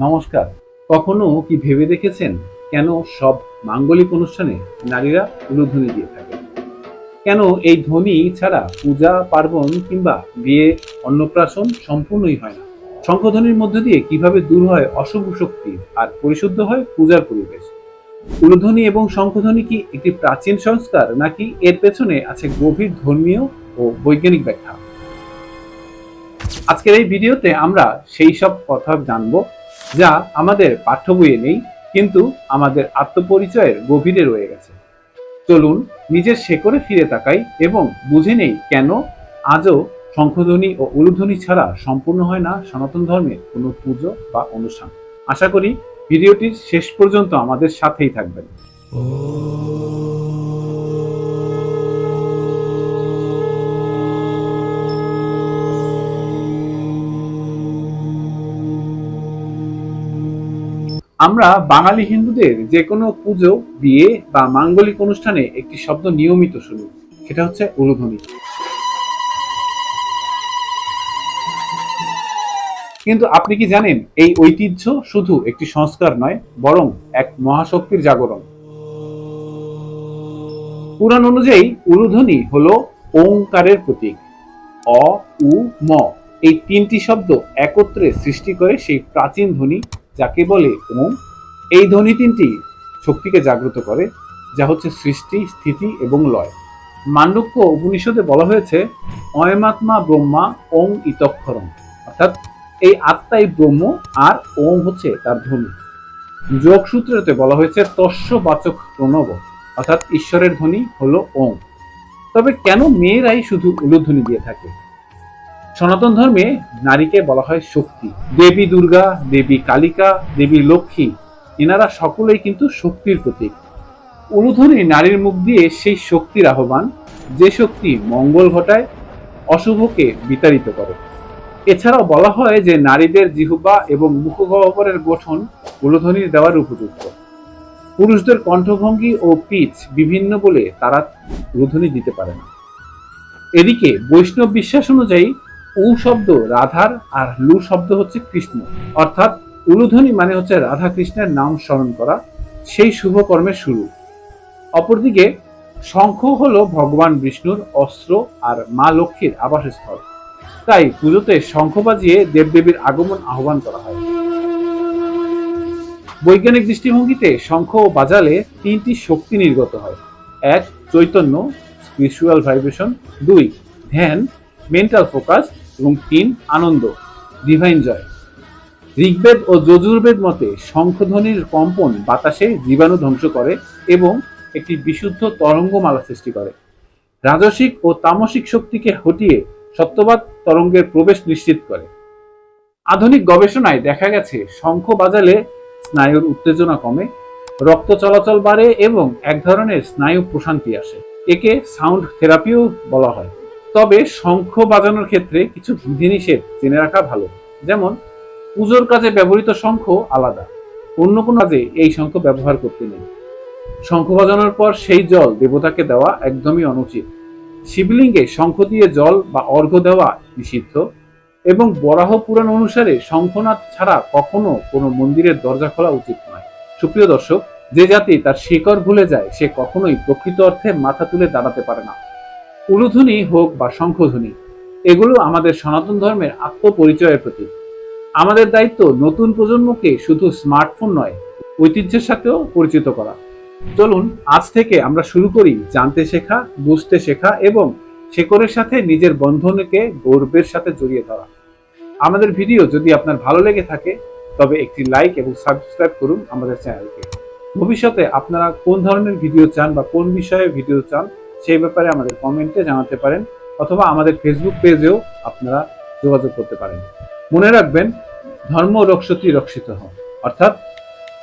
নমস্কার। কখনো কি ভেবে দেখেছেন কেন সব মাঙ্গলিক অনুষ্ঠানে নারীরা উলুধ্বনি দিয়ে থাকে? কেন এই ধ্বনি ছাড়া পূজা, পার্বণ কিংবা বিয়ে, অন্নপ্রাশন সম্পূর্ণই হয় না? শঙ্খধ্বনির মধ্য দিয়ে কীভাবে দূর হয় অশুভ শক্তি আর পরিশুদ্ধ হয় পূজার পরিবেশ? উলুধ্বনি এবং শঙ্খধ্বনি কি একটি প্রাচীন সংস্কার নাকি এর পেছনে আছে গভীর ধর্মীয় ও বৈজ্ঞানিক ব্যাখ্যা? আজকের এই ভিডিওতে আমরা সেই সব কথা জানব যা আমাদের পাঠ্য বইয়ে নেই, কিন্তু আমাদের আত্মপরিচয়ের গভীরে রয়ে গেছে। চলুন নিজের শেকড়ে ফিরে তাকাই এবং বুঝে নেই কেন আজও শঙ্খধ্বনি ও উলুধ্বনি ছাড়া সম্পূর্ণ হয় না সনাতন ধর্মের কোনো পুজো বা অনুষ্ঠান। আশা করি ভিডিওটির শেষ পর্যন্ত আমাদের সাথেই থাকবেন। আমরা বাঙালি হিন্দুদের যে কোনো পুজো, বিয়ে বা মাঙ্গলিক অনুষ্ঠানে একটি শব্দ নিয়মিত শুনি, সেটা হচ্ছে উলুধ্বনি। কিন্তু আপনি কি জানেন, এই ঐতিহ্য শুধু একটি সংস্কার নয়, বরং এক মহাশক্তির জাগরণ? পুরাণ অনুযায়ী উলুধ্বনি হল ওঙ্কারের প্রতীক, অ, উ, ম। এই তিনটি শব্দ একত্রে সৃষ্টি করে সেই প্রাচীন ধ্বনি যাকে বলে ওম এই ধ্বনি তিনটি শক্তিকে জাগ্রত করে, যা হচ্ছে সৃষ্টি, স্থিতি এবং লয়। মান্ডক্য উপনিষদে বলা হয়েছে, অয়মাত্মা ব্রহ্মা ওং ইতক্ষরম। অর্থাৎ এই আত্মাই ব্রহ্ম আর ওম হচ্ছে তার ধ্বনি। যোগসূত্রতে বলা হয়েছে, তস্য বাচক প্রণব। অর্থাৎ ঈশ্বরের ধ্বনি হলো ওম তবে কেন মেয়েরাই শুধু উলুধ্বনি দিয়ে থাকে? সনাতন ধর্মে নারীকে বলা হয় শক্তি। দেবী দুর্গা, দেবী কালিকা, দেবী লক্ষ্মী, এনারা সকলেই কিন্তু শক্তির প্রতীক। উলুধ্বনি নারীর মুখ দিয়ে সেই শক্তির আহ্বান, যে শক্তি মঙ্গল ঘটায়, অশুভকে বিতাড়িত করে। এছাড়াও বলা হয় যে নারীদের জিহুবা এবং মুখগহ্বরের গঠন উলুধ্বনি দেওয়ার উপযুক্ত। পুরুষদের কণ্ঠভঙ্গি ও পিচ বিভিন্ন বলে তারা উলুধ্বনি দিতে পারে না। এদিকে বৈষ্ণব বিশ্বাস অনুযায়ী উ শব্দ রাধার আর লু শব্দ হচ্ছে কৃষ্ণ। অর্থাৎ উলুধ্বনি মানে হচ্ছে রাধা কৃষ্ণের নাম স্মরণ করা, সেই শুভ কর্মের শুরু। অপরদিকে শঙ্খ হল ভগবান বিষ্ণুর অস্ত্র আর মা লক্ষ্মীর আবাসস্থল। তাই পুজোতে শঙ্খ বাজিয়ে দেবদেবীর আগমন আহ্বান করা হয়। বৈজ্ঞানিক দৃষ্টিভঙ্গিতে শঙ্খ বাজালে তিনটি শক্তি নির্গত হয়। এক, চৈতন্য স্পিরিচুয়াল ভাইব্রেশন দুই, ধ্যান মেন্টাল ফোকাস এবং তিন, আনন্দ ডিভাইন জয় ঋগ্বেদ ও যজুর্বেদ মতে শঙ্খধ্বনির কম্পন বাতাসে জীবাণু ধ্বংস করে এবং একটি বিশুদ্ধ তরঙ্গমালা সৃষ্টি করে। রাজসিক ও তামসিক শক্তিকে হটিয়ে সত্যবাদ তরঙ্গের প্রবেশ নিশ্চিত করে। আধুনিক গবেষণায় দেখা গেছে, শঙ্খ বাজালে স্নায়ুর উত্তেজনা কমে, রক্ত চলাচল বাড়ে এবং এক ধরনের স্নায়ু প্রশান্তি আসে। একে সাউন্ড থেরাপিও বলা হয়। তবে শঙ্খ বাজানোর ক্ষেত্রে কিছু বিধিনিষেধ জেনে রাখা ভালো। যেমন, পুজোর কাজে ব্যবহৃত শঙ্খ আলাদা, অন্য কোনো কাজে এই শঙ্খ ব্যবহার করতে নেই। শঙ্খ বাজানোর পর সেই জল দেবতাকে দেওয়া একদমই অনুচিত। শিবলিঙ্গে শঙ্খ দিয়ে জল বা অর্ঘ্য দেওয়া নিষিদ্ধ এবং বরাহ পুরাণ অনুসারে শঙ্খনাথ ছাড়া কখনো কোনো মন্দিরের দরজা খোলা উচিত নয়। সুপ্রিয় দর্শক, যে জাতি তার শিকড় ভুলে যায়, সে কখনোই প্রকৃত অর্থে মাথা তুলে দাঁড়াতে পারে না। উলুধ্বনি হোক বা শঙ্খধ্বনি, এগুলো আমাদের সনাতন ধর্মের আত্মপরিচয়ের প্রতীক। আমাদের দায়িত্ব নতুন প্রজন্মকে শুধু স্মার্টফোন নয়, ঐতিহ্যের সাথেও পরিচিত করা। চলুন, আজ থেকে আমরা শুরু করি জানতে শেখা, বুঝতে শেখা এবং শেকড়ের সাথে নিজের বন্ধনকে গর্বের সাথে জড়িয়ে ধরা। আমাদের ভিডিও যদি আপনার ভালো লেগে থাকে, তবে একটি লাইক এবং সাবস্ক্রাইব করুন আমাদের চ্যানেলকে। ভবিষ্যতে আপনারা কোন ধরনের ভিডিও চান বা কোন বিষয়ে ভিডিও চান সেই ব্যাপারে আমাদের কমেন্টে জানাতে পারেন অথবা আমাদের ফেসবুক পেজেও আপনারা যোগাযোগ করতে পারেন। মনে রাখবেন, ধর্ম রক্ষতি রক্ষিত হন অর্থাৎ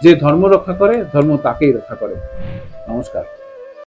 যে ধর্ম রক্ষা করে, ধর্ম তাকেই রক্ষা করে। নমস্কার।